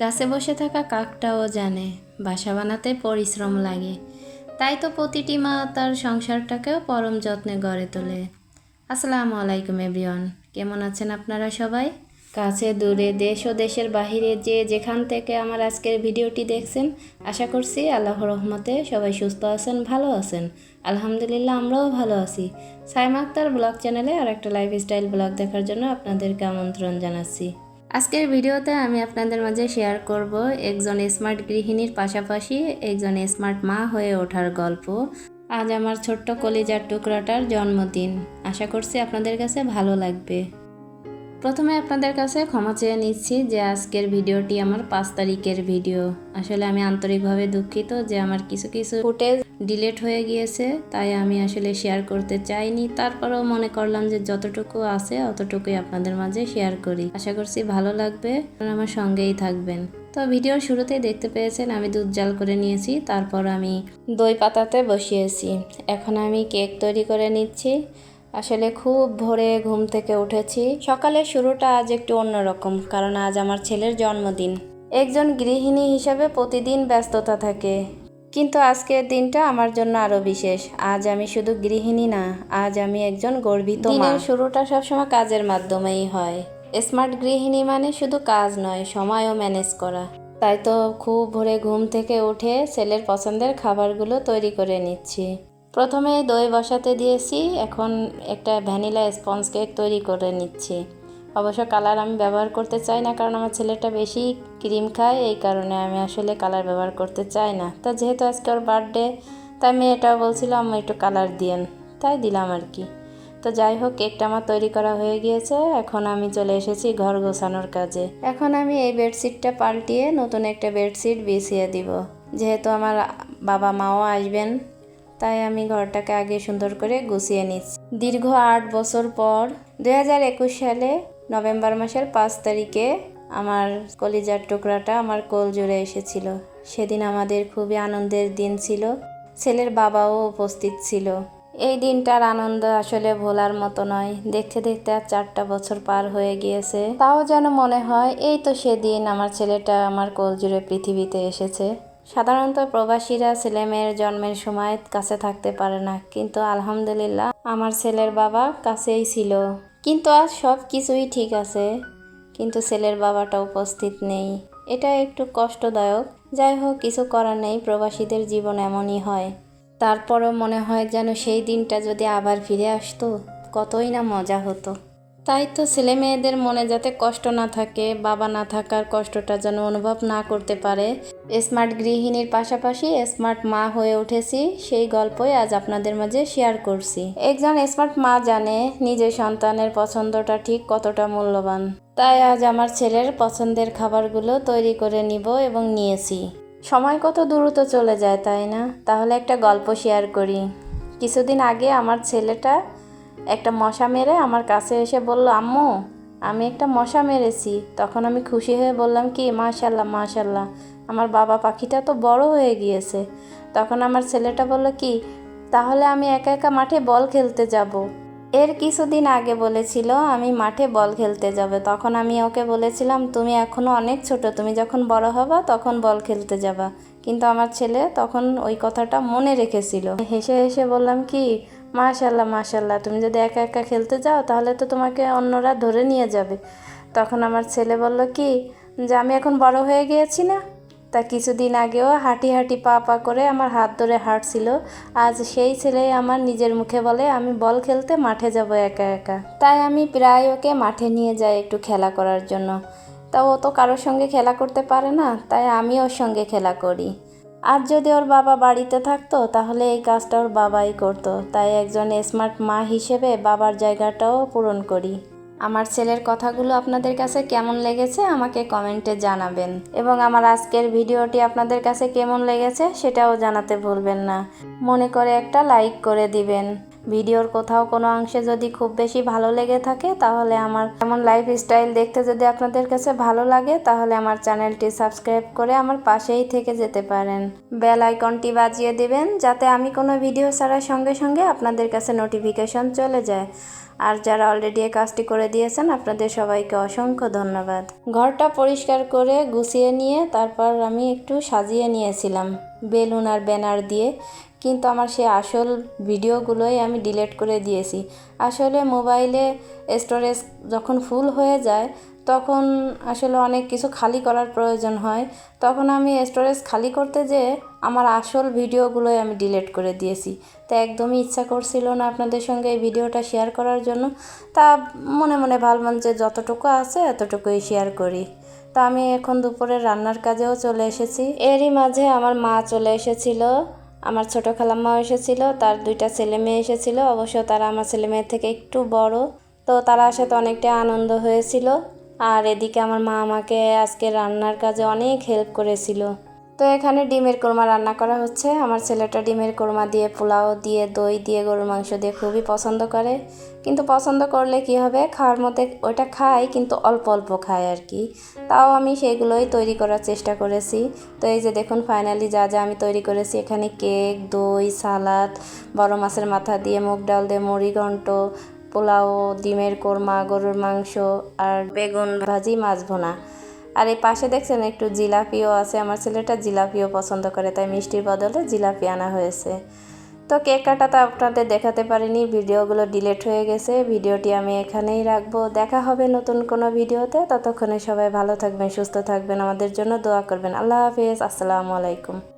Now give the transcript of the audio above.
গাছে বসে থাকা কাকটাও জানে, বাসা বানাতে পরিশ্রম লাগে। তাই তো প্রতিটি মা তার সংসারটাকেও পরম যত্নে গড়ে তোলে। আসসালামু আলাইকুম এভরিওয়ান, কেমন আছেন আপনারা সবাই? কাছে, দূরে, দেশ ও দেশের বাহিরে যে যেখান থেকে আমার আজকের ভিডিওটি দেখছেন, আশা করছি আল্লাহ রহমতে সবাই সুস্থ আছেন, ভালো আছেন। আলহামদুলিল্লাহ, আমরাও ভালো আছি। সাইমা আক্তার ব্লগ চ্যানেলে আর একটা লাইফস্টাইল ব্লগ দেখার জন্য আপনাদেরকে আমন্ত্রণ জানাচ্ছি। আজকের ভিডিওতে আমি আপনাদের মাঝে শেয়ার করব একজন স্মার্ট গৃহিণীর পাশাপাশি একজন স্মার্ট মা হয়ে ওঠার গল্প। আজ আমার ছোট্ট কলিজার টুকরাটার জন্মদিন। আশা করছি আপনাদের কাছে ভালো লাগবে। প্রথমে আপনাদের কাছে ক্ষমা চেয়ে নিচ্ছি যে আজকের ভিডিওটি আমার পাঁচ তারিখের ভিডিও। আসলে আমি আন্তরিকভাবে দুঃখিত যে আমার কিছু কিছু ফুটেজ ডিলেট হয়ে গিয়েছে, তাই আমি আসলে শেয়ার করতে চাইনি। তারপরেও মনে করলাম যে যতটুকু আছে অতটুকুই আপনাদের মাঝে শেয়ার করি। আশা করছি ভালো লাগবে। আমার সঙ্গেই থাকবেন। তো ভিডিওর শুরুতেই দেখতে পেয়েছেন আমি দুধ জাল করে নিয়েছি, তারপর আমি দই পাতাতে বসিয়েছি। এখন আমি কেক তৈরি করে নিচ্ছি। আসলে খুব ভোরে ঘুম থেকে উঠেছি। সকালের শুরুটা আজ একটু অন্যরকম, কারণ আজ আমার ছেলের জন্মদিন। একজন গৃহিণী হিসাবে প্রতিদিন ব্যস্ততা থাকে। কিন্তু আজকের দিনটা আমার জন্য আরও বিশেষ। আজ আমি শুধু গৃহিণী না, আজ আমি একজন গর্বিত দিনের শুরুটা সবসময় কাজের মাধ্যমেই হয়। স্মার্ট গৃহিণী মানে শুধু কাজ নয়, সময়ও ম্যানেজ করা। তাই তো খুব ভোরে ঘুম থেকে উঠে ছেলের পছন্দের খাবারগুলো তৈরি করে নিচ্ছি। প্রথমে দই বসাতে দিয়েছি, এখন একটা ভ্যানিলা স্পঞ্জ কেক তৈরি করে নিচ্ছি। অবশ্য কালার আমি ব্যবহার করতে চাই না, কারণ আমার ছেলেটা বেশি ক্রিম খায়, এই কারণে আমি আসলে কালার ব্যবহার করতে চাই না। তা যেহেতু আজকে ওর বার্থডে, তাই মেয়েটাও বলছিল আমি একটু কালার দিয়েন। তাই দিলাম আর কি। তো যাই হোক, কেকটা আমার তৈরি করা হয়ে গিয়েছে, এখন আমি চলে এসেছি ঘর গোছানোর কাজে। এখন আমি এই বেডশিটটা পাল্টিয়ে নতুন একটা বেডশিট বিছিয়ে দিব। যেহেতু আমার বাবা মাও আসবেন তাই আমি ঘরটাকে আগে সুন্দর করে গুছিয়ে নিচ্ছি। দীর্ঘ আট বছর পর দু হাজার একুশ সালে নভেম্বর মাসের পাঁচ তারিখে আমার কলিজার টুকরাটা আমার কোল জুড়ে এসেছিল। সেদিন আমাদের খুবই আনন্দের দিন ছিল। ছেলের বাবাও উপস্থিত ছিল। এই দিনটার আনন্দ আসলে ভোলার মতো নয়। দেখতে দেখতে আর চারটা বছর পার হয়ে গিয়েছে। তাও যেন মনে হয়, এই তো সেদিন আমার ছেলেটা আমার কোল জুড়ে পৃথিবীতে এসেছে। সাধারণত প্রবাসীরা ছেলেমেয়ের জন্মের সময় কাছে থাকতে পারে না, কিন্তু আলহামদুলিল্লাহ আমার ছেলের বাবা কাছেই ছিল। কিন্তু আজ সব কিছুই ঠিক আছে, কিন্তু ছেলের বাবাটা উপস্থিত নেই। এটা একটু কষ্টদায়ক। যাই হোক, কিছু করার নেই, প্রবাসীদের জীবন এমনই হয়। তারপরও মনে হয় যেন সেই দিনটা যদি আবার ফিরে আসতো, কতই না মজা হতো। তাই তো ছেলে মেয়েদের মনে যাতে কষ্ট না থাকে, বাবা না থাকার কষ্টটা যেন অনুভব না করতে পারে স্মার্ট গৃহিণীর পাশাপাশি স্মার্ট মা হয়ে উঠেছি, সেই গল্পই আজ আপনাদের মাঝে শেয়ার করছি। একজন স্মার্ট মা জানে নিজের সন্তানের পছন্দটা ঠিক কতটা মূল্যবান। তাই আজ আমার ছেলের পছন্দের খাবারগুলো তৈরি করে নিব এবং নিয়েছি। সময় কত দ্রুত চলে যায়, তাই না? তাহলে একটা গল্প শেয়ার করি। কিছুদিন আগে আমার ছেলেটা একটা মশা মেরে আমার কাছে এসে বলল, আম্মু, আমি একটা মশা মেরেছি। তখন আমি খুশি হয়ে বললাম, কি? মাশাল্লাহ মাশাল্লাহ। আমার বাবা পাখিটা তো বড় হয়ে গিয়েছে। তখন আমার ছেলেটা বলল, কি, তাহলে আমি একা একা মাঠে বল খেলতে যাব? এর কিছুদিন আগে বলেছিল, আমি মাঠে বল খেলতে যাবে। তখন আমি ওকে বলেছিলাম, তুমি এখনও অনেক ছোট, তুমি যখন বড় হবা তখন বল খেলতে যাবা। কিন্তু আমার ছেলে তখন ওই কথাটা মনে রেখেছিল। হেসে হেসে বললাম, কি, মাশাল্লাহ মাশাল্লাহ, তুমি যদি একা একা খেলতে যাও তাহলে তো তোমাকে অন্যরা ধরে নিয়ে যাবে। তখন আমার ছেলে বলল, কি, যে আমি এখন বড় হয়ে গিয়েছি না? তা কিছুদিন আগেও হাঁটি হাঁটি পা পা করে আমার হাত ধরে হাঁটছিল। আজ সেই ছেলে আমার নিজের মুখে বলে, আমি বল খেলতে মাঠে যাব একা একা। তাই আমি প্রায় ওকে মাঠে নিয়ে যাই একটু খেলা করার জন্য। তা ও তো কারোর সঙ্গে খেলা করতে পারে না, তাই আমি ওর সঙ্গে খেলা করি। আর যদি ওর বাবা বাড়িতে থাকতো, তাহলে এই কাজটা ওর বাবাই করতো। তাই একজন স্মার্ট মা হিসেবে বাবার জায়গাটাও পূরণ করি। আমার ছেলের কথাগুলো আপনাদের কাছে কেমন লেগেছে আমাকে কমেন্টে জানাবেন। এবং আমার আজকের ভিডিওটি আপনাদের কাছে কেমন লেগেছে সেটাও জানাতে ভুলবেন না। মনে করে একটা লাইক করে দিবেন। ভিডিওর কোথাও কোনো অংশে যদি খুব বেশি ভালো লেগে থাকে তাহলে আমার এমন লাইফ স্টাইল দেখতে যদি আপনাদের কাছে ভালো লাগে তাহলে আমার চ্যানেলটি সাবস্ক্রাইব করে আমার পাশেই থেকে যেতে পারেন। বেল আইকনটি বাজিয়ে দিবেন যাতে আমি কোনো ভিডিও ছাড়ার সঙ্গে সঙ্গে আপনাদের কাছে নোটিফিকেশন চলে যায়। আর যারা অলরেডি এই কাজটি করে দিয়েছেন, আপনাদের সবাইকে অসংখ্য ধন্যবাদ। ঘরটা পরিষ্কার করে গুছিয়ে নিয়ে তারপর আমি একটু সাজিয়ে নিয়েছিলাম, বেলুন আর ব্যানার দিয়ে। কিন্তু আমার সে আসল ভিডিওগুলোই আমি ডিলেট করে দিয়েছি। আসলে মোবাইলে স্টোরেজ যখন ফুল হয়ে যায়, তখন আসলে অনেক কিছু খালি করার প্রয়োজন হয়। তখন আমি স্টোরেজ খালি করতে যেয়ে আমার আসল ভিডিওগুলোই আমি ডিলিট করে দিয়েছি। তা একদমই ইচ্ছা করছিল না আপনাদের সঙ্গে এই ভিডিওটা শেয়ার করার জন্য। তা মনে মনে ভাবলাম যে যতটুকু আছে এতটুকুই শেয়ার করি। তা আমি এখন দুপুরে রান্নার কাজেও চলে এসেছি। এরই মাঝে আমার মা চলে এসেছিল। আমার ছোটো খালাম্মাও এসেছিল, তার দুইটা ছেলে মেয়ে এসেছিল, অবশ্য তারা আমার ছেলে মেয়ের থেকে একটু বড়। তো তারা সাথে অনেকটা আনন্দ হয়েছিল। আর এদিকে আমার মা আমাকে আজকে রান্নার কাজে অনেক হেল্প করেছিল। তো এখানে ডিমের কোরমা রান্না করা হচ্ছে। আমার ছেলেটা ডিমের কোরমা দিয়ে পোলাও দিয়ে দই দিয়ে গরুর মাংস দিয়ে খুবই পছন্দ করে। কিন্তু পছন্দ করলে কি হবে? খাওয়ার মধ্যে ওইটা খায় কিন্তু অল্প অল্প খায় আর কি। তাও আমি সেগুলোই তৈরি করার চেষ্টা করেছি। তো এই যে দেখুন ফাইনালি যা যা আমি তৈরি করেছি, এখানে কেক, দই, সালাদ, বড় মাছের মাথা দিয়ে মুগ ডাল দিয়ে মুড়ি ঘন্ট, পোলাও, ডিমের কোরমা, গরুর মাংস, আর বেগুন ভাজি, মাছ ভোনা। আর এই পাশে দেখছেন একটু জিলাপিও আছে। আমার ছেলেটা জিলাপিও পছন্দ করে, তাই মিষ্টির বদলে জিলাপি আনা হয়েছে। তো কেক কাটা তো আপনাদের দেখাতে পারিনি, ভিডিওগুলো ডিলেট হয়ে গেছে। ভিডিওটি আমি এখানেই রাখব। দেখা হবে নতুন কোনো ভিডিওতে। ততক্ষণে সবাই ভালো থাকবেন, সুস্থ থাকবেন। আমাদের জন্য দোয়া করবেন। আল্লাহ হাফেজ। আসসালামু আলাইকুম।